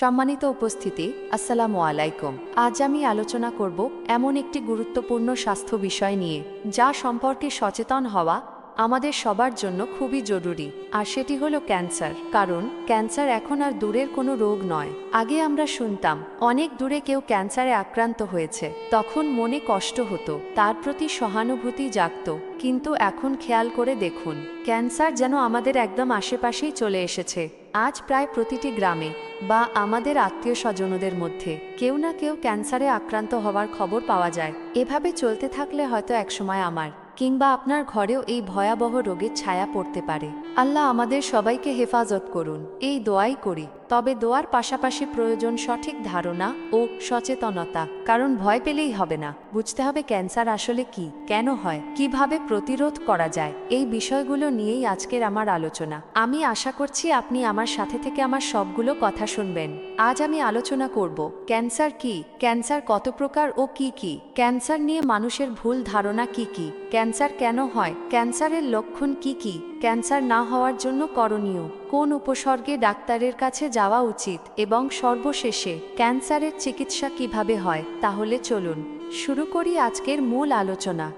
সম্মানিত উপস্থিতি, আসসালামু আলাইকুম। আজ আমি আলোচনা করব এমন একটি গুরুত্বপূর্ণ স্বাস্থ্য বিষয় নিয়ে, যা সম্পর্কে সচেতন হওয়া আমাদের সবার জন্য খুবই জরুরি, আর সেটি হলো ক্যান্সার। কারণ, ক্যান্সার এখন আর দূরের কোনো রোগ নয়। আগে আমরা শুনতাম, অনেক দূরে কেউ ক্যান্সারে আক্রান্ত হয়েছে। তখন মনে কষ্ট হতো, তার প্রতি সহানুভূতি জাগত। কিন্তু এখন খেয়াল করে দেখুন, ক্যান্সার যেন আমাদের একদম আশেপাশেই চলে এসেছে। আজ প্রায় প্রতিটি গ্রামে, বা আমাদের আত্মীয় স্বজনদের মধ্যে, কেউ না কেউ ক্যান্সারে আক্রান্ত হওয়ার খবর পাওয়া যায়। এভাবে চলতে থাকলে হয়তো একসময় আমার কিংবা আপনার ঘরেও এই ভয়াবহ রোগের ছায়া পড়তে পারে। আল্লাহ আমাদের সবাইকে হেফাজত করুন। এই দোয়াই করি। তবে দোয়ার পাশাপাশি প্রয়োজন সঠিক ধারণা ও সচেতনতা, কারণ ভয় পেলেই হবে না। বুঝতে হবে ক্যান্সার আসলে কি, কেন হয়, কীভাবে প্রতিরোধ করা যায়, এই বিষয়গুলো নিয়েই আজকের আমার আলোচনা। আমি আশা করছি আপনি আমার সাথে থেকে আমার সবগুলো কথা শুনবেন। আজ আমি আলোচনা করব, ক্যান্সার কি, ক্যান্সার কত প্রকার ও কি কি, ক্যান্সার নিয়ে মানুষের ভুল ধারণা কি কি, ক্যান্সার কেন হয়, ক্যান্সারের লক্ষণ কি কি, ক্যান্সার না হওয়ার জন্য করণীয়। কোন উপসর্গে ডাক্তারের কাছে যাওয়া উচিত এবং সর্বশেষে ক্যান্সারের চিকিৎসা কীভাবে হয়, তাহলে চলুন শুরু করি আজকের মূল আলোচনা।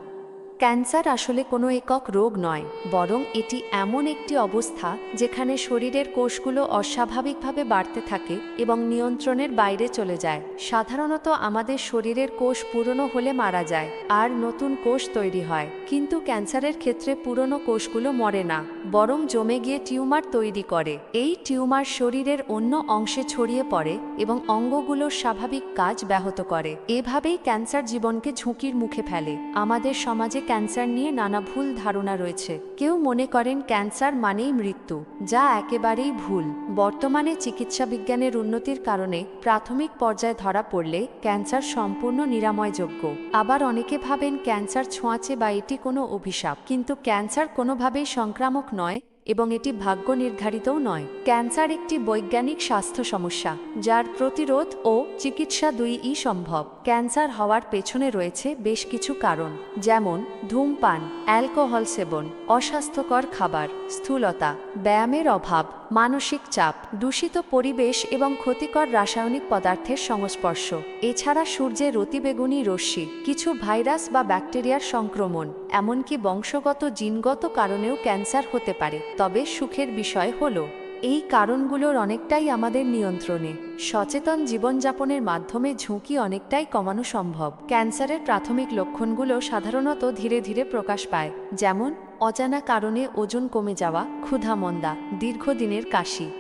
ক্যান্সার আসলে কোনো একক রোগ নয়, বরং এটি এমন একটি অবস্থা যেখানে শরীরের কোষগুলো অস্বাভাবিকভাবে বাড়তে থাকে এবং নিয়ন্ত্রণের বাইরে চলে যায়। সাধারণত আমাদের শরীরের কোষ পুরনো হলে মারা যায়, আর নতুন কোষ তৈরি হয়, কিন্তু ক্যান্সারের ক্ষেত্রে পুরনো কোষগুলো মরে না, বরং জমে গিয়ে টিউমার তৈরি করে। এই টিউমার শরীরের অন্য অংশে ছড়িয়ে পড়ে এবং অঙ্গগুলোর স্বাভাবিক কাজ ব্যাহত করে। এভাবেই ক্যান্সার জীবনকে ঝুঁকির মুখে ফেলে। আমাদের সমাজে ক্যান্সার নিয়ে নানা ভুল ধারণা রয়েছে। কেউ মনে করেন ক্যান্সার মানেই মৃত্যু, যা একেবারেই ভুল। বর্তমানে চিকিৎসা বিজ্ঞানের উন্নতির কারণে প্রাথমিক পর্যায়ে ধরা পড়লে ক্যান্সার সম্পূর্ণ নিরাময়যোগ্য। আবার অনেকে ভাবেন ক্যান্সার ছোঁয়াচে বা এটি কোনো অভিশাপ, কিন্তু ক্যান্সার কোনোভাবেই সংক্রামক নয় এবং এটি ভাগ্য নির্ধারিতও নয়। ক্যান্সার একটি বৈজ্ঞানিক স্বাস্থ্য সমস্যা, যার প্রতিরোধ ও চিকিৎসা দুইই সম্ভব। ক্যান্সার হওয়ার পেছনে রয়েছে বেশ কিছু কারণ, যেমন ধূমপান, অ্যালকোহল সেবন, অস্বাস্থ্যকর খাবার, স্থূলতা, ব্যায়ামের অভাব, মানসিক চাপ, দূষিত পরিবেশ এবং ক্ষতিকর রাসায়নিক পদার্থের সংস্পর্শ। এছাড়া সূর্যের অতিবেগুনি রশ্মি, কিছু ভাইরাস বা ব্যাকটেরিয়ার সংক্রমণ, এমনকি বংশগত জিনগত কারণেও ক্যান্সার হতে পারে। তবে সুখের বিষয় হলো, এই কারণগুলোর অনেকটাই আমাদের নিয়ন্ত্রণে। সচেতন জীবনযাপনের মাধ্যমে ঝুঁকি অনেকটাই কমানো সম্ভব। ক্যান্সারের প্রাথমিক লক্ষণগুলো সাধারণত ধীরে ধীরে প্রকাশ পায়, যেমন, অজানা কারণে ওজন কমে যাওয়া ক্ষুধামন্দা দীর্ঘদিনের কাশি।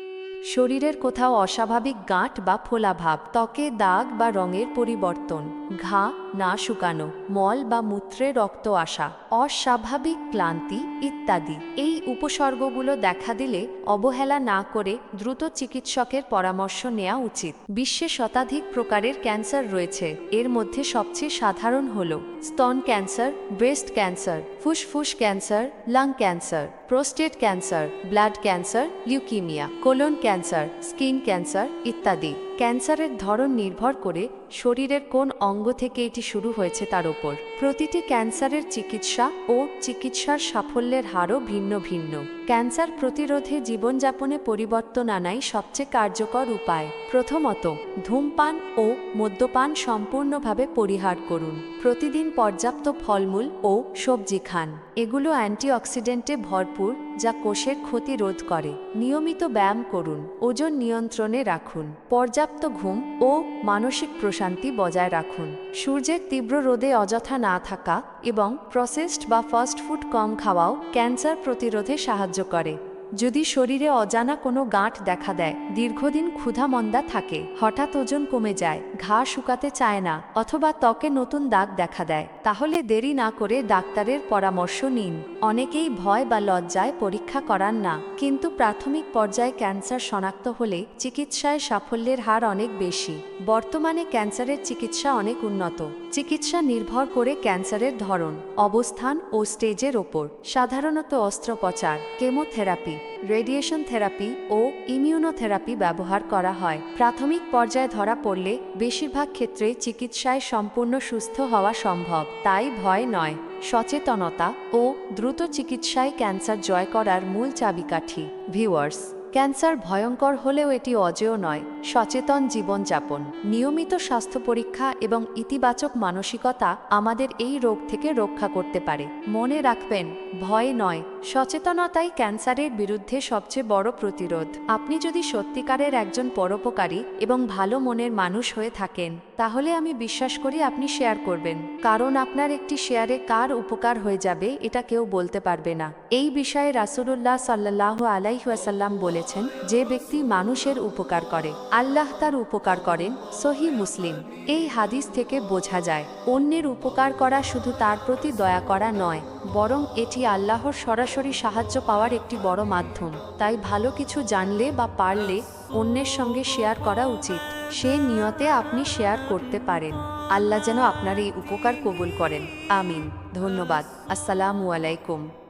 শরীরের কোথাও অস্বাভাবিক গাঁট বা ফোলাভাব ত্বকে দাগ বা রঙের পরিবর্তন, ঘা না শুকানো, মল বা মূত্রে রক্ত আসা, অস্বাভাবিক ক্লান্তি ইত্যাদি। এই উপসর্গগুলো দেখা দিলে অবহেলা না করে দ্রুত চিকিৎসকের পরামর্শ নেওয়া উচিত। বিশ্বে শতাধিক প্রকারের ক্যান্সার রয়েছে, এর মধ্যে সবচেয়ে সাধারণ হল স্তন ক্যান্সার, ব্রেস্ট ক্যান্সার, ফুসফুস cancer, lung cancer, prostate cancer, blood cancer, leukaemia, colon cancer, skin cancer ইত্যাদি। ক্যান্সারের ধরন নির্ভর করে শরীরের কোন অঙ্গ থেকে এটি শুরু হয়েছে তার ওপর। প্রতিটি ক্যান্সারের চিকিৎসা ও চিকিৎসার সাফল্যের হারও ভিন্ন ভিন্ন। ক্যান্সার প্রতিরোধে জীবনযাপনে পরিবর্তন আনাই সবচেয়ে কার্যকর উপায়। প্রথমত, ধূমপান ও মদ্যপান সম্পূর্ণভাবে পরিহার করুন। প্রতিদিন পর্যাপ্ত ফলমূল ও সবজি খান। এগুলো অ্যান্টিঅক্সিডেন্টে ভরপুর, যা কোষের ক্ষতি রোধ করে। নিয়মিত ব্যায়াম করুন। ওজন নিয়ন্ত্রণে রাখুন। পর্যাপ্ত ঘুম ও মানসিক প্রশান্তি বজায় রাখুন। সূর্যের তীব্র রোদে অযথা না থাকা এবং প্রসেসড বা ফাস্ট ফুড কম খাওয়াও ক্যান্সার প্রতিরোধে সাহায্য করে। যদি শরীরে অজানা কোনো গাঁট দেখা দেয়, দীর্ঘদিন ক্ষুধামন্দা থাকে, হঠাৎ ওজন কমে যায়, ঘা শুকাতে চায় না, অথবা ত্বকে নতুন দাগ দেখা দেয়, তাহলে দেরি না করে ডাক্তারের পরামর্শ নিন। অনেকেই ভয় বা লজ্জায় পরীক্ষা করান না, কিন্তু প্রাথমিক পর্যায়ে ক্যান্সার শনাক্ত হলে চিকিৎসায় সাফল্যের হার অনেক বেশি। বর্তমানে ক্যান্সারের চিকিৎসা অনেক উন্নত। চিকিৎসা নির্ভর করে ক্যান্সারের ধরন, অবস্থান ও স্টেজের ওপর। সাধারণত অস্ত্রোপচার, কেমোথেরাপি রেডিয়েশন থেরাপি ও ইমিউনোথেরাপি ব্যবহার করা হয়। প্রাথমিক পর্যায়ে ধরা পড়লে বেশিরভাগ ক্ষেত্রে চিকিৎসায় সম্পূর্ণ সুস্থ হওয়া সম্ভব, তাই ভয় নয়। সচেতনতা ও দ্রুত চিকিৎসায় ক্যান্সার জয় করার মূল চাবিকাঠি, ভিউয়ার্স। ক্যান্সার ভয়ঙ্কর হলেও এটি অজেয় নয়, সচেতন জীবনযাপন। নিয়মিত স্বাস্থ্য পরীক্ষা এবং ইতিবাচক মানসিকতা আমাদের এই রোগ থেকে রক্ষা করতে পারে। মনে রাখবেন, ভয় নয় সচেতনতাই ক্যান্সারের বিরুদ্ধে সবচেয়ে বড় প্রতিরোধ। আপনি যদি সত্যিকারের একজন পরোপকারী এবং ভালো মনের মানুষ হয়ে থাকেন, তাহলে আমি বিশ্বাস করি আপনি শেয়ার করবেন। কারণ আপনার একটি শেয়ারে কার উপকার হয়ে যাবে, এটা কেউ বলতে পারবে না। এই বিষয়ে রাসুলুল্লাহ সাল্লাহ আলাইহাসাল্লাম বলেছেন, যে ব্যক্তি মানুষের উপকার করে, আল্লাহ তার উপকার করেন, সহি মুসলিম। এই হাদিস থেকে বোঝা যায়, অন্যের উপকার করা শুধু তার প্রতি দয়া করা নয় বরং এটি আল্লাহর সরাসরি সাহায্য পাওয়ার একটি বড় মাধ্যম। তাই ভালো কিছু জানলে বা পারলে অন্যের সঙ্গে শেয়ার করা উচিত। সে নিয়তে আপনি শেয়ার করতে পারেন। আল্লাহ যেন আপনার এই উপকার কবুল করেন। আমিন। ধন্যবাদ। আসসালামু আলাইকুম।